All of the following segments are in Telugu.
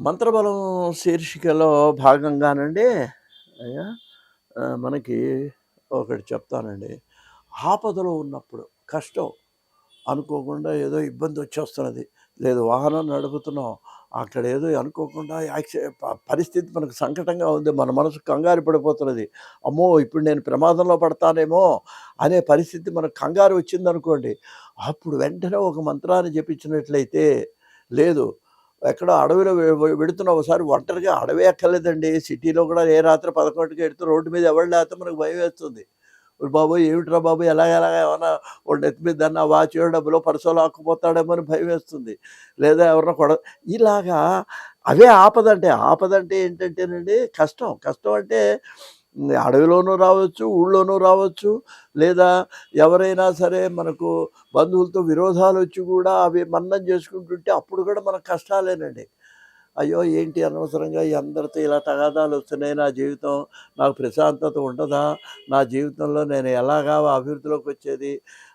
మంత్రబలం శీర్షికలో భాగంగానండి అయ్యా మనకి ఒకటి చెప్తానండి. ఆపదలో ఉన్నప్పుడు కష్టం అనుకోకుండా ఏదో ఇబ్బంది వచ్చేస్తున్నది. లేదు వాహనం నడుపుతున్నాం అక్కడ ఏదో అనుకోకుండా యాక్సి పరిస్థితి మనకు సంకటంగా ఉంది మన మనసు కంగారు పడిపోతున్నది. అమ్మో ఇప్పుడు నేను ప్రమాదంలో పడతానేమో అనే పరిస్థితి మనకు కంగారు వచ్చిందనుకోండి అప్పుడు వెంటనే ఒక మంత్రాన్ని జపించినట్లయితే లేదు ఎక్కడో అడవిలో పెడుతున్న వెడుతున్న ఒకసారి ఒంటరిగా అడవి ఎక్కర్లేదండి. సిటీలో కూడా ఏ రాత్రి పదకొండుకి ఎడితే రోడ్డు మీద ఎవరు లేకపోతే మనకు భయం వేస్తుంది. బాబు ఏమిట్రా బాబు? ఎలాగ ఎలాగ? ఏమైనా వాడు నెత్తి మీద దాన్ని ఆ వాచ్ డబ్బులో పర్సోలో ఆక్కుపోతాడేమో అని భయం వేస్తుంది. లేదా ఎవరన్నా కొడ ఇలాగా అవే ఆపదంటే ఆపదంటే ఏంటంటేనండి కష్టం. కష్టం అంటే అడవిలోనూ రావచ్చు ఊళ్ళోనూ రావచ్చు లేదా ఎవరైనా సరే మనకు బంధువులతో విరోధాలు వచ్చి కూడా అవి మన్నం చేసుకుంటుంటే అప్పుడు కూడా మనకు కష్టాలేనండి. అయ్యో ఏంటి అనవసరంగా అందరితో ఇలా తగాదాలు వస్తున్నాయి నా జీవితం నాకు ప్రశాంతత ఉండదా నా జీవితంలో నేను ఎలాగా అభివృద్ధిలోకి వచ్చేది?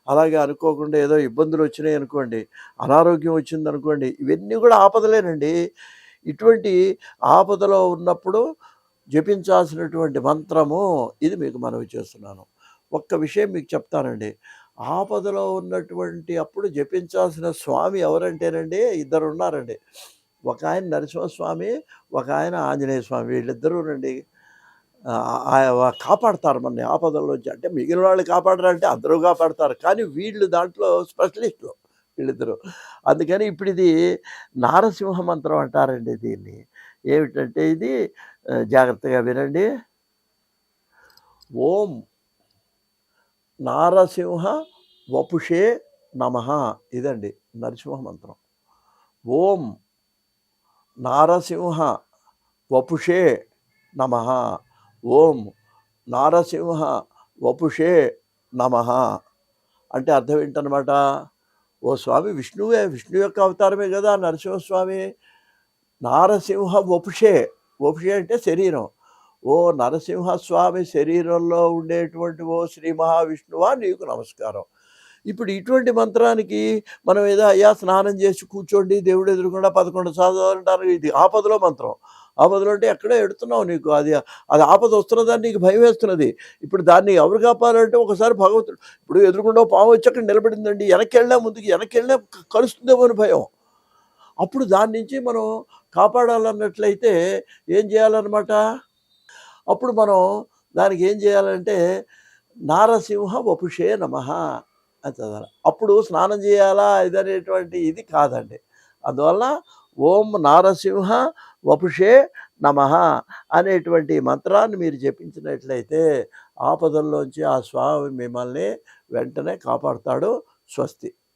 అలాగే అనుకోకుండా ఏదో ఇబ్బందులు వచ్చినాయి అనుకోండి అనారోగ్యం వచ్చింది అనుకోండి ఇవన్నీ కూడా ఆపదలేనండి. ఇటువంటి ఆపదలో ఉన్నప్పుడు జపించాల్సినటువంటి మంత్రము ఇది మీకు మనవి చేస్తున్నాను. ఒక్క విషయం మీకు చెప్తానండి. ఆపదలో ఉన్నటువంటి అప్పుడు జపించాల్సిన స్వామి ఎవరంటేనండి ఇద్దరు ఉన్నారండి ఒక ఆయన నరసింహస్వామి ఒక ఆయన ఆంజనేయ స్వామి వీళ్ళిద్దరూ రండి కాపాడతారు మన ఆపదల్లోంచి అంటే మిగిలిన వాళ్ళు కాపాడరంటే అందరూ కాపాడతారు. కానీ వీళ్ళు దాంట్లో స్పెషలిస్టులు వీళ్ళిద్దరు. అందుకని ఇప్పుడు ఇది నారసింహ మంత్రం అంటారండి దీన్ని. ఏమిటంటే ఇది జాగ్రత్తగా వినండి. ఓం నారసింహ వపుషే నమ ఇదండి నరసింహ మంత్రం. ఓం నారసింహ వపుషే నమ. ఓం నారసింహ వపుషే నమ. అంటే అర్థం ఏంటనమాట ఓ స్వామి విష్ణువే విష్ణు యొక్క అవతారమే కదా నరసింహస్వామి. నారసింహ వపుషే వపుషే అంటే శరీరం. ఓ నరసింహస్వామి శరీరంలో ఉండేటువంటి ఓ శ్రీ మహావిష్ణువా నీకు నమస్కారం. ఇప్పుడు ఇటువంటి మంత్రానికి మనం ఏదో అయ్యా స్నానం చేసి కూర్చోండి దేవుడు ఎదురుకుండా పదకొండు సార్లు ఇది ఆపదలో మంత్రం. ఆపదలో అంటే ఎక్కడో ఎడుతున్నావు నీకు. అది అది ఆపద వస్తున్నదాన్ని నీకు భయం వేస్తున్నది. ఇప్పుడు దాన్ని ఎవరు కాపాలంటే ఒకసారి భగవంతుడు. ఇప్పుడు ఎదురుకుండా పాము వచ్చి అక్కడ నిలబడిందండి. వెనక్కి వెళ్ళినా ముందుకు వెనక్కి వెళ్ళినా కలుస్తుందేమో అని భయం. అప్పుడు దాని నుంచి మనం కాపాడాలన్నట్లయితే ఏం చేయాలన్నమాట? అప్పుడు మనం దానికి ఏం చేయాలంటే నారసింహ వపుషే నమ అని చదవాలి అప్పుడు స్నానం చేయాలా ఇదనేటువంటి ఇది కాదండి. అందువల్ల ఓం నారసింహ వపుషే నమ అనేటువంటి మంత్రాన్ని మీరు జపించినట్లయితే ఆపదల్లోంచి ఆ స్వామి మిమ్మల్ని వెంటనే కాపాడుతాడు స్వస్తి.